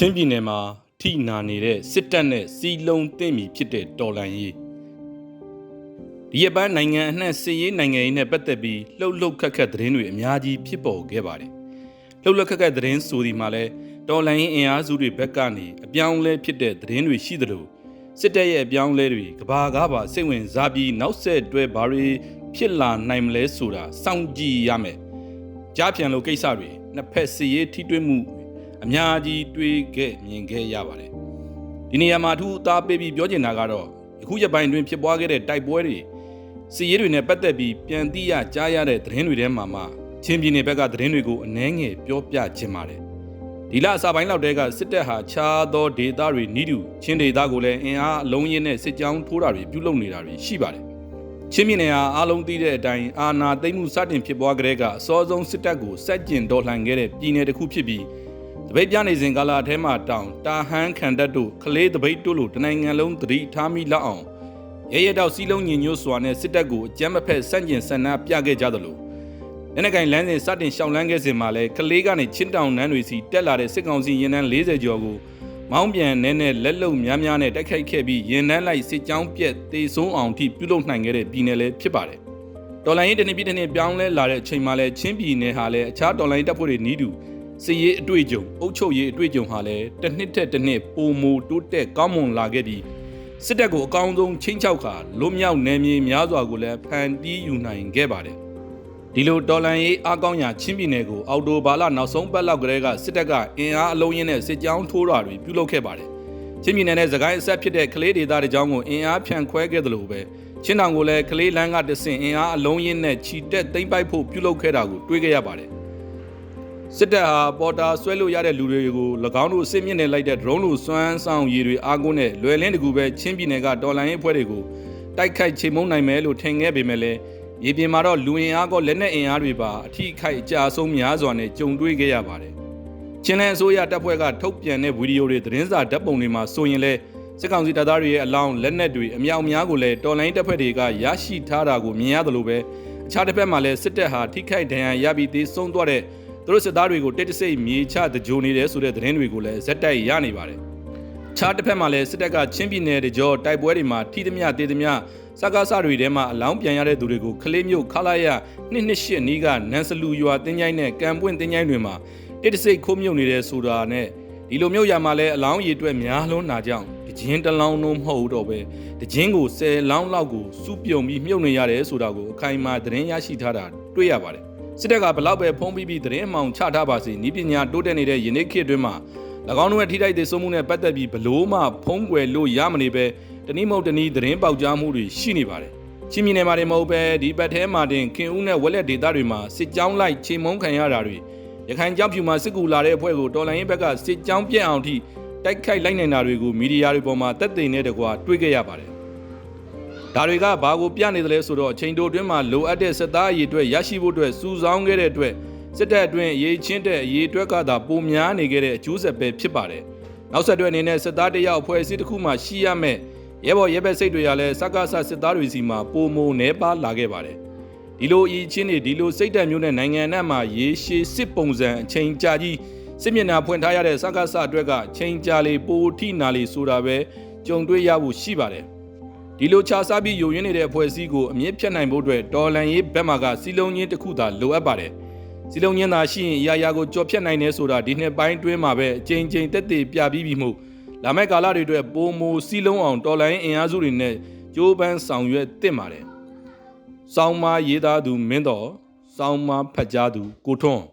ချင်းပြည်နယ်မှာထိနာနေတဲ့စစ်တပ်နဲ့စီလုံးတင့်မီဖြစ်တဲ့တော်လန်ရေးဒီရပန်းနိုင်ငံအနှံ့စစ်ရေးနိုင်ငံရေးနဲ့ပတ်သက်ပြီးလှုပ်လှုပ်ခက်ခက်သတင်းတွေအများကြီးဖြစ်ပေါ်ခဲ့ပါတယ်လှုပ်လှုပ်ခက်ခက်သတင်းဆိုဒီမှာလဲတော်လန်ရေးအင်အားစုတွေဘက်ကနေအပြောင်းလဲဖြစ်တဲ့သတင်းတွေရှိသလိုစစ်တပ်ရဲ့အပြောင်းလဲတွေကဘာကားပါစိတ်ဝင်စားပြီးနောက်ဆက်တွဲဘာတွေဖြစ်လာနိုင်မလဲဆိုတာစောင့်ကြည့်ရမယ်ကြားပြန်လို့ကိစ္စတွေနှစ်ဖက်စစ်ရေးထိတွေ့မှု အများကြီးတွေးခဲ့မြင်ခဲ့ရပါတယ်ဒီနေရာမှာအထူးအသားပေးပြီးပြောချင်တာကတော့ယခုရက်ပိုင်းတွင်ဖြစ်ပွားခဲ့တဲ့တိုက်ပွဲတွေစီရေးတွေနဲ့ပတ်သက်ပြီးပြန်သိရကြားရတဲ့သတင်းတွေထဲမှာမှချင်းပြည်နယ်ဘက်ကသတင်းတွေကိုအနှဲငယ်ပြောပြခြင်းပါတယ်ဒီလအစပိုင်းလောက်တည်းကစစ်တပ်ဟာခြားသောဒေသတွေနီးတူချင်းဒေသကိုလည်းအင်အားအလုံးရင်းနဲ့စစ်ကြောင်းထိုးတာတွေပြုလုပ်နေတာတွေရှိပါတယ်ချင်းပြည်နယ်ဟာအားလုံးသိတဲ့အတိုင်းအာဏာသိမ်းမှုစတင်ဖြစ်ပွားကြတဲ့ကအစောဆုံးစစ်တပ်ကိုစက်ကျင်တော်လှန်ခဲ့တဲ့ပြည်နယ်တစ်ခုဖြစ်ပြီး တပိတ်ပြနေစဉ်ကာလအထဲမှာတောင်တာဟန်းခံတတ်တို့ကလေးတပိတ်တို့လိုတနိုင်ငံလုံးသတိထားမိလောက်အောင်ရဲရဲတောက်စီးလုံးညင်ညွတ်စွာနဲ့စစ်တပ်ကိုအကြမ်းမဖက်ဆန့်ကျင်ဆန္ဒပြခဲ့ကြသလိုလက်နက်ကင်လမ်းစဉ်စတင်ရှောင်လန်းခဲ့စဉ်မှာလဲကလေးကနေချင်းတောင်နန်းတွေစီတက်လာတဲ့စစ်ကောင်စီရင်နှန်း40ကျော်ကိုမောင်းပြန်နဲနဲ့လက်လုံများများနဲ့တိုက်ခိုက်ခဲ့ပြီးရင်နှန်းလိုက်စစ်ကြောင်းပြက်တေဆုံးအောင်ထိပြုလုပ်နိုင်ခဲ့တဲ့ပြည်နယ်လည်းဖြစ်ပါတယ်တော်လိုင်းရင်တနေ့ပြည့်တနေ့ပြောင်းလဲလာတဲ့အချိန်မှာလဲချင်းပြည်နယ်ဟာလဲအခြားတော်လိုင်းတပ်ဖွဲ့တွေနီးတူ စီရေးအတွေ့အကြုံအုပ်ချုပ်ရေးအတွေ့အကြုံဟာလည်းတစ်နှစ်ထက်တစ်နှစ်ပိုမိုတိုးတက်ကောင်းမွန်လာခဲ့ပြီးစစ်တပ်ကိုအကောင်းဆုံးချင်းချောက်ခါလွတ်မြောက်နယ်မြေများစွာကိုလည်းဖန်တီးယူနိုင်ခဲ့ပါတယ်ဒီလိုတော်လန်ရေးအကောင်းရာချင်းပြည်နယ်ကိုအော်တိုဘာလနောက်ဆုံးပတ်လောက်ကလေးကစစ်တပ်ကအင်အားအလုံးရင်းနဲ့စစ်ကြောင်းထိုးတာတွေပြုလုပ်ခဲ့ပါတယ်ချင်းပြည်နယ်နဲ့သခိုင်းအဆက်ဖြစ်တဲ့ကလေးဒေသတွေကြောင်းကိုအင်အားဖြန့်ခွဲခဲ့တယ်လို့ပဲချင်းတောင်ကိုလည်းကလေးလန်းကတဆင်အင်အားအလုံးရင်းနဲ့ခြိတက်သိမ့်ပိုက်ဖို့ပြုလုပ်ခဲ့တာကိုတွေ့ခဲ့ရပါတယ် စစ်တပ်ဟာပေါ်တာဆွဲလို့ရတဲ့လူတွေကို၎င်းတို့စစ်မြင့်နေလိုက်တဲ့ drone လိုစွမ်းဆောင်ရည်တွေအားကိုးနဲ့လွယ်လင်းတကူပဲချင်းပြည်နယ်ကတော်လိုင်းရေးဖွဲ့တွေကိုတိုက်ခိုက်ချေမှုန်းနိုင်မယ်လို့ထင်ခဲ့ပေမဲ့လည်းမြေပြင်မှာတော့လူအင်အားကောလက်နက်အင်အားတွေပါအထိခိုက်အကြအဆုံးများစွာနဲ့ကြုံတွေ့ခဲ့ရပါတယ်။ချင်းလန်အစိုးရတပ်ဖွဲ့ကထုတ်ပြန်တဲ့ဗီဒီယိုတွေသတင်းစာဓာတ်ပုံတွေမှာဆိုရင်လည်းစစ်ကောင်စီတပ်သားတွေရဲ့အလောင်းလက်နက်တွေအမြောက်များကိုလည်းတော်လိုင်းတပ်ဖွဲ့တွေကရရှိထားတာကိုမြင်ရတယ်လို့ပဲအခြားတစ်ဖက်မှာလည်းစစ်တပ်ဟာထိခိုက်ဒဏ်ရာရပြီးသေဆုံးသွားတဲ့ သူတို့စစ်သားတွေကိုတိတ်တဆိတ်မြေချတကြိုနေတယ်ဆိုတဲ့သတင်းတွေကိုလည်းဇက်တိုက်ရနေပါတယ်။ခြားတစ်ဖက်မှာလည်းစစ်တပ်ကချင်းပြည်နယ်တကြောတိုက်ပွဲတွေမှာထိသမျှတေသမျှစကားစတွေထဲမှာအလောင်းပြန်ရတဲ့သူတွေကိုခလေးမျိုးခလာရနှစ်နှစ်ရှစ်နီးကနန်စလူရွာတင်းကြိုင်းနဲ့ကံပွင့်တင်းကြိုင်းတွေမှာတိတ်တဆိတ်ခိုးမြုပ်နေတဲ့ဆိုတာနဲ့ဒီလိုမျိုးရမှာလဲအလောင်းရည်အတွက်များလွန်းနာကြောင်းတခြင်းတလောင်းလုံးမဟုတ်တော့ပဲတခြင်းကို10လောင်းလောက်ကိုစုပြုံပြီးမြုပ်နေရတယ်ဆိုတာကိုအခိုင်အမာသတင်းရရှိထားတာတွေ့ရပါတယ် စစ်တပ်ကဘလောက်ပဲဖုံးပြီးပြီးသတင်းမှောင်ချထားပါစေဤပညာတိုးတက်နေတဲ့ယနေ့ခေတ်တွင်မှာ၎င်းတို့ရဲ့ထိတိုက်သေးဆုံးမှုနဲ့ပတ်သက်ပြီးဘလို့မှဖုံးကွယ်လို့ရမနေပဲတနည်းမဟုတ်တနည်းသတင်းပေါက်ကြားမှုတွေရှိနေပါတယ်ချင်းမြင်နေမှာတင်မဟုတ်ပဲဒီဘက်ထဲမှာတင်ခင်ဦးနဲ့ဝက်လက်ဒေသတွေမှာစစ်ကြောင်းလိုက်ချိန်မုံခံရတာတွေရခိုင်ကြောက်ဖြူမှာစစ်ကူလာတဲ့အဖွဲ့ကိုတော်လိုင်းရင်ဘက်ကစစ်ကြောင်းပြက်အောင်ထိတိုက်ခိုက်လိုက်နိုင်တာတွေကိုမီဒီယာတွေပေါ်မှာတက်သိနေတကွာတွေ့ခဲ့ရပါတယ် ဒါတွေကဘာကိုပြနေသလဲဆိုတော့အချိန်တိုအတွင်းမှာလိုအပ်တဲ့စစ်သားအရေးအတွက်ရရှိဖို့အတွက်စူဆောင်းခဲ့တဲ့အတွက်စစ်တပ်အတွင်းအရေးချင်းတဲ့အရေးအတွက်ကသာပိုများနေခဲ့တဲ့အကျိုးဆက်ပဲဖြစ်ပါတယ်။နောက်ဆက်တွဲအနေနဲ့စစ်သားတယောက်အဖွဲ့အစည်းတစ်ခုမှရှိရမယ်ရဲဘော်ရဲဘက်စိတ်တွေကလည်းစကားဆစစ်သားတွေစီမှာပိုမိုနှဲပါလာခဲ့ပါတယ်။ဒီလိုအရေးချင်းတွေဒီလိုစိတ်တက်မျိုးနဲ့နိုင်ငံနဲ့မှာရေရှည်စစ်ပုံစံအချိန်ကြာကြီးစစ်မျက်နှာဖွင့်ထားရတဲ့စကားဆအတွက်ကချိန်ကြာလေပိုထိနာလေဆိုတာပဲကြုံတွေ့ရဖို့ရှိပါတယ်။ ဒီလိုခြားစားပြီးယိုယွင်းနေတဲ့အဖွဲ့အစည်းကိုအမြင့်ဖြတ်နိုင်ဖို့အတွက်တော်လန်ရေးဘက်မှကစီလုံးချင်းတစ်ခုသာလိုအပ်ပါတယ်။စီလုံးချင်းသာရှိရင်အရာရာကိုကြော်ဖြတ်နိုင်နေဆိုတာဒီနှစ်ပိုင်းတွင်းမှာပဲအချိန်ချင်းတက်တည်ပြပြီးပြီမို့လာမယ့်ကာလတွေအတွက်ပိုမိုစီလုံးအောင်တော်လန်ရေးအင်အားစုတွေနဲ့ကြိုးပမ်းဆောင်ရွက်သင့်ပါတယ်။စောင်းမရေးသားသူမင်းတော်စောင်းမဖတ်ကြားသူကိုထွန်း